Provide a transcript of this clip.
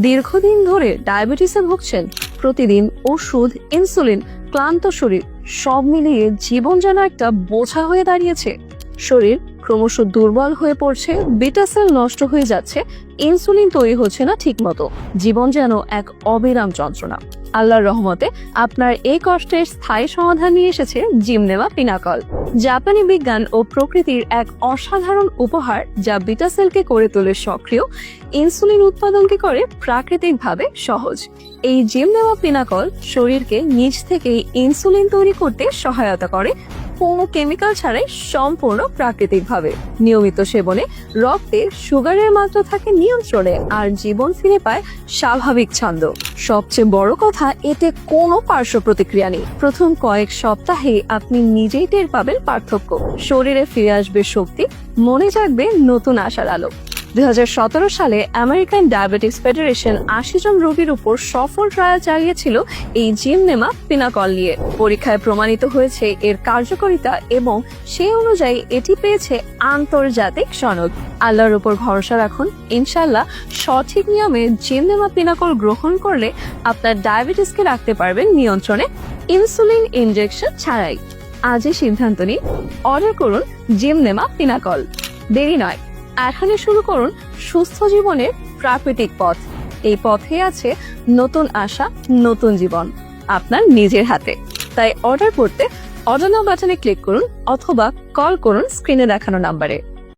দীর্ঘদিন ধরে ডায়াবেটিসে ভুগছেন, প্রতিদিন ওষুধ, ইনসুলিন, ক্লান্ত শরীর, সব মিলিয়ে জীবন যেন একটা বোঝা হয়ে দাঁড়িয়েছে। শরীর ক্রমশ দুর্বল হয়ে পড়ছে, বিটা সেল নষ্ট হয়ে যাচ্ছে, ইনসুলিন তৈরি হচ্ছে না ঠিকমতো। জীবন যেন এক অবিরাম যন্ত্রণা। আল্লাহর রহমতে আপনার এই কষ্টের স্থায়ী সমাধান নিয়ে এসেছে জিম নেওয়া পিনাকল। জাপানি বিজ্ঞান ও প্রকৃতির এক অসাধারণ উপহার যা বিটাসেলকে করে তোলে সক্রিয়, ইনসুলিন উৎপাদনকে করে প্রাকৃতিকভাবে সহজ। এই জিম নেওয়া পিনাকল শরীরকে নিজ থেকেই ইনসুলিন তৈরি করতে সহায়তা করে কোনো কেমিক্যাল ছাড়াই সম্পূর্ণ প্রাকৃতিকভাবে। নিয়মিত সেবনে রক্তে সুগারের মাত্রা থাকে নিয়ন্ত্রণে আর জীবন ফিরে পায় স্বাভাবিক ছন্দ। সবচেয়ে বড় কথা, এতে কোনো পার্শ্ব প্রতিক্রিয়া নেই। প্রথম কয়েক সপ্তাহে আপনি নিজেই টের পাবেন পার্থক্য। শরীরে ফিরে আসবে শক্তি, মনে জাগবে নতুন আশার আলো। দুই হাজার সতেরো সালে আমেরিকান ডায়াবেটিস ফেডারেশন আশি জন রোগীর উপর সফল ট্রায়াল চালিয়েছিল এই জিমনেমা পিনাকল নিয়ে। পরীক্ষায় প্রমাণিত হয়েছে এর কার্যকারিতা এবং সে অনুযায়ী এটি পেয়েছে আন্তর্জাতিক সনদ। আল্লাহর উপর ভরসা রাখুন। ইনশাল্লাহ সঠিক নিয়মে জিমনেমা পিনাকল গ্রহণ করলে আপনার ডায়াবেটিসকে রাখতে পারবেন নিয়ন্ত্রণে ইনসুলিন ইনজেকশন ছাড়াই। আজই সিদ্ধান্ত নিন। অর্ডার করুন জিমনেমা পিনাকল। দেরি নয়। এখনই শুরু করুন সুস্থ জীবনের প্রাকৃতিক পথ। এই পথে আছে নতুন আশা, নতুন জীবন, আপনার নিজের হাতে। তাই অর্ডার করতে অর্ডার বাটনে ক্লিক করুন অথবা কল করুন স্ক্রিনে দেখানো নাম্বারে